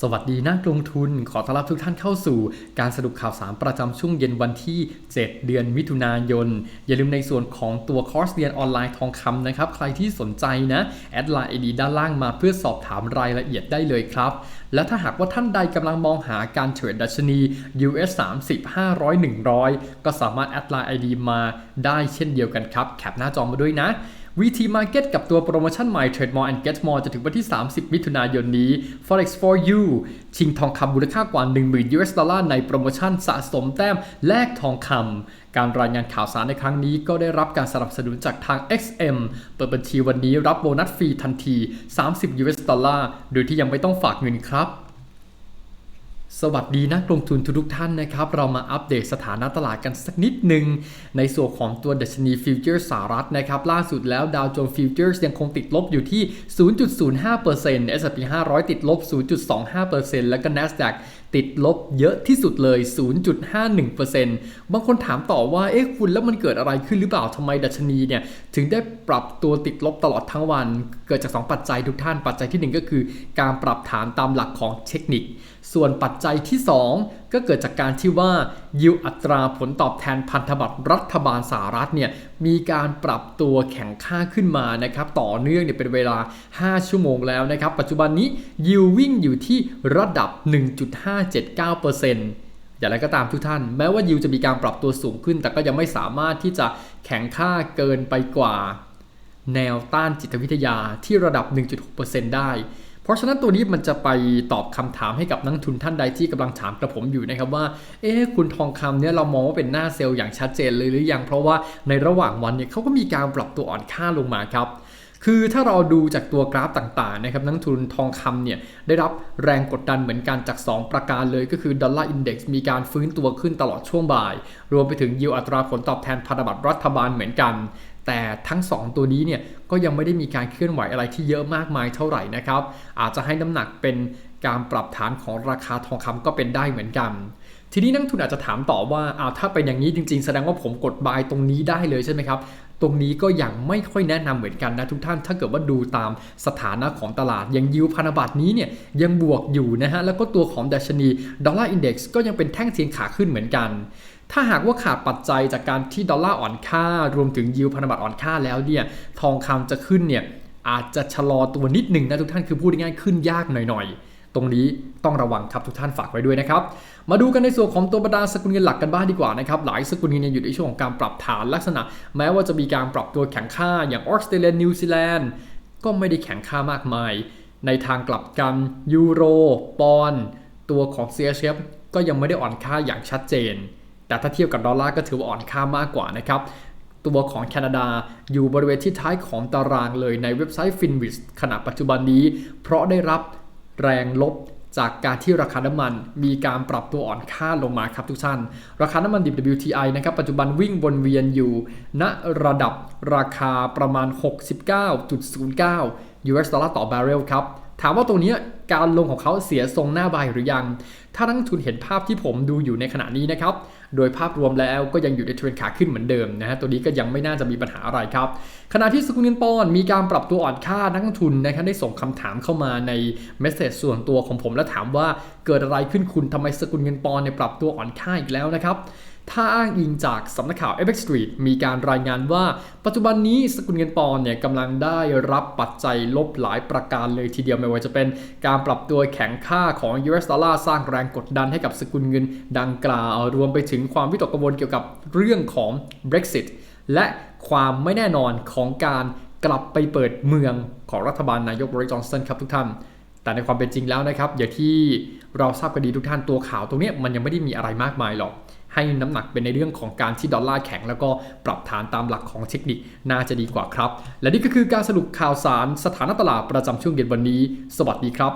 สวัสดีนักลงทุนขอต้อนรับทุกท่านเข้าสู่การสรุปข่าวสารประจำช่วงเย็นวันที่ 7 เดือนมิถุนายน อย่าลืมในส่วนของตัวคอร์สเรียนออนไลน์ทองคำนะครับ ใครที่สนใจนะ แอดไลน์ไอดีด้านล่างมาเพื่อสอบถามรายละเอียดได้เลยครับ และถ้าหากว่าท่านใดกำลังมองหาการเทรดดัชนี US 30 500 100 ก็สามารถแอดไลน์ไอดีมาได้เช่นเดียวกันครับ แคปหน้าจอมาด้วยนะ VT Market กับตัวโปรโมชั่นใหม่ Trade More and Get More จะถึงวันที่ 30 มิถุนายนนี้ Forex for You ชิงทองคำมูลค่ากว่า 10,000 US ดอลลาร์ในโปรโมชั่นสะสมแต้มแลกทองคำ การรายงานข่าวสารในครั้งนี้ก็ได้รับการสนับสนุนจากทาง XM เปิดบัญชีวันนี้รับโบนัสฟรีทันที 30 US ดอลลาร์ โดยที่ยังไม่ต้องฝากเงินครับ สวัสดีนักลงทุนทุกท่านนะครับ เรามาอัปเดตสถานะตลาดกันสักนิดหนึ่งในส่วนของตัวดัชนีฟิวเจอร์สหรัฐนะครับ ล่าสุดแล้วดาวโจนส์ฟิวเจอร์สยังคงติดลบอยู่ที่ 0.05% S&P 500 ติดลบ 0.25%แล้วก็ NASDAQ ติดลบเยอะที่สุดเลย 0.51%บางคนถามต่อว่า เอ๊ะคุณแล้วมันเกิดอะไรขึ้นหรือเปล่าทำไมดัชนีเนี่ย ถึงได้ปรับตัวติดลบตลอดทั้งวัน เกิดจาก 2 ปัจจัยทุกท่าน ปัจจัยที่ 1 ก็คือ การปรับฐานตามหลักของเทคนิค ส่วนปัจจัยที่ 2 ก็เกิดจากการที่ว่ายิวอัตราผลตอบแทนพันธบัตรรัฐบาลสหรัฐเนี่ยมีการปรับตัวแข็งค่าขึ้นมานะครับต่อเนื่องเนี่ยเป็นเวลา 5 ชั่วโมงแล้วนะครับ ปัจจุบันนี้ยิววิ่งอยู่ที่ระดับ 1.579%อย่างไรก็ตามทุกท่าน แม้ว่ายิวจะมีการปรับตัวสูงขึ้น แต่ก็ยังไม่สามารถที่จะแข็งค่าเกินไปกว่า แนวต้านจิตวิทยาที่ระดับ 1.6%ได้ เพราะฉะนั้นตัวนี้มันจะไปตอบคำถามให้กับนักทุนท่านใดที่กำลังถามกระผมอยู่นะครับว่า เอ๊ะคุณทองคำเนี่ยเรามองว่าเป็นหน้าเซลล์อย่างชัดเจนเลยหรือยัง เพราะว่าในระหว่างวันเนี่ยเขาก็มีการปรับตัวอ่อนค่าลงมาครับคือถ้าเราดูจากตัวกราฟต่างๆนะครับนักทุนทองคำเนี่ยได้รับแรงกดดันเหมือนกันจาก 2 ประการเลยก็คือดอลลาร์อินเด็กซ์มีการฟื้นตัวขึ้นตลอดช่วงบ่าย รวมไปถึงยิวอัตราผลตอบแทนพันธบัตรรัฐบาลเหมือนกัน แต่ทั้ง 2 ตัวนี้เนี่ยก็ยังไม่ได้มีการเคลื่อนไหวอะไรที่เยอะมากมายเท่าไหร่นะครับ อาจจะให้น้ำหนักเป็นการปรับฐานของราคาทองคำก็เป็นได้เหมือนกัน ทีนี้นักทุนอาจจะถามต่อว่าอ้าวถ้าเป็นอย่างนี้จริง ๆ แสดงว่าผมกดบายตรงนี้ได้เลยใช่ไหมครับตรงนี้ก็ยังไม่ค่อยแนะนำเหมือนกันนะทุกท่าน ถ้าเกิดว่าดูตามสถานะของตลาดยังยิวพันธบัตรนี้เนี่ยยังบวกอยู่นะฮะ แล้วก็ตัวของดัชนีดอลลาร์อินเด็กซ์ก็ยังเป็นแท่งเทียนขาขึ้นเหมือนกันถ้าหากว่าขาดปัจจัยจากการที่ดอลลาร์อ่อนค่า รวมถึงยิวพันธบัตรอ่อนค่าแล้วเนี่ยทองคำจะขึ้นเนี่ยอาจจะชะลอตัวนิดหนึ่งนะทุกท่านคือพูดง่ายขึ้นยากหน่อยๆ ตรงนี้ต้องระวังครับทุกท่านฝากไว้ด้วยนะครับ มาดูกันในส่วนของตัวบรรดาสกุลเงินหลักกันบ้างดีกว่านะครับ หลายสกุลเงินยังอยู่ในช่วงของการปรับฐานลักษณะ แม้ว่าจะมีการปรับตัวแข็งค่าอย่างออสเตรเลียนิวซีแลนด์ก็ไม่ได้แข็งค่ามากมาย ในทางกลับกันยูโรปอน ตัวของ CHF ก็ยังไม่ได้อ่อนค่าอย่างชัดเจน แต่ถ้าเทียบกับดอลลาร์ก็ถือว่าอ่อนค่ามากกว่านะครับตัวของแคนาดาอยู่บริเวณที่ท้ายของตารางเลยในเว็บไซต์ Finwis ขณะปัจจุบันนี้ เพราะได้รับแรงลบจากการที่ราคาน้ำมันมีการปรับตัวอ่อนค่าลงมาครับทุกท่าน ราคาน้ำมันดิบ WTI นะครับปัจจุบันวิ่งวนเวียนอยู่ ณระดับราคาประมาณ 69.09 US ดอลลาร์ต่อบาร์เรลครับ ถามว่าตรงนี้การลงของเขาเสียทรงหน้าบายหรือยัง ถ้านักทุนเห็นภาพที่ผมดูอยู่ในขณะนี้นะครับ โดยภาพรวมแล้วก็ยังอยู่ในเทรนขาขึ้นเหมือนเดิมนะฮะตัวนี้ก็ยังไม่น่าจะมีปัญหาอะไรครับ ขณะที่สกุลเงินปอนด์มีการปรับตัวอ่อนค่านักทุนนะครับได้ส่งคำถามเข้ามาในเมสเซจส่วนตัวของผมและถามว่าเกิดอะไรขึ้นคุณทำไมสกุลเงินปอนด์เนี่ยปรับตัวอ่อนค่าอีกแล้วนะครับ ถ้าอ้างอิงจากสำนักข่าว FX Street มีการรายงานว่า ปัจจุบันนี้สกุลเงินปอนด์เนี่ยกำลังได้รับปัจจัยลบหลายประการเลยทีเดียวไม่ว่าจะเป็นการปรับตัวแข็งค่าของ US ดอลลาร์สร้างแรงกดดันให้กับสกุลเงินดังกล่าว รวมไปถึงความวิตกกังวลเกี่ยวกับเรื่องของ Brexit และความไม่แน่นอนของการกลับไปเปิดเมืองของรัฐบาลนายกบริจอนสันครับทุกท่าน แต่ในความเป็นจริงแล้วนะครับ อย่างที่เราทราบกันดีทุกท่านตัวข่าวตรงนี้มันยังไม่ได้มีอะไรมากมายหรอก ให้น้ำหนักเป็นในเรื่องของการที่ดอลลาร์แข็ง แล้วก็ปรับฐานตามหลักของเทคนิคน่าจะดีกว่าครับ และนี่ก็คือการสรุปข่าวสารสถานะตลาดประจำช่วงเย็นวันนี้ สวัสดีครับ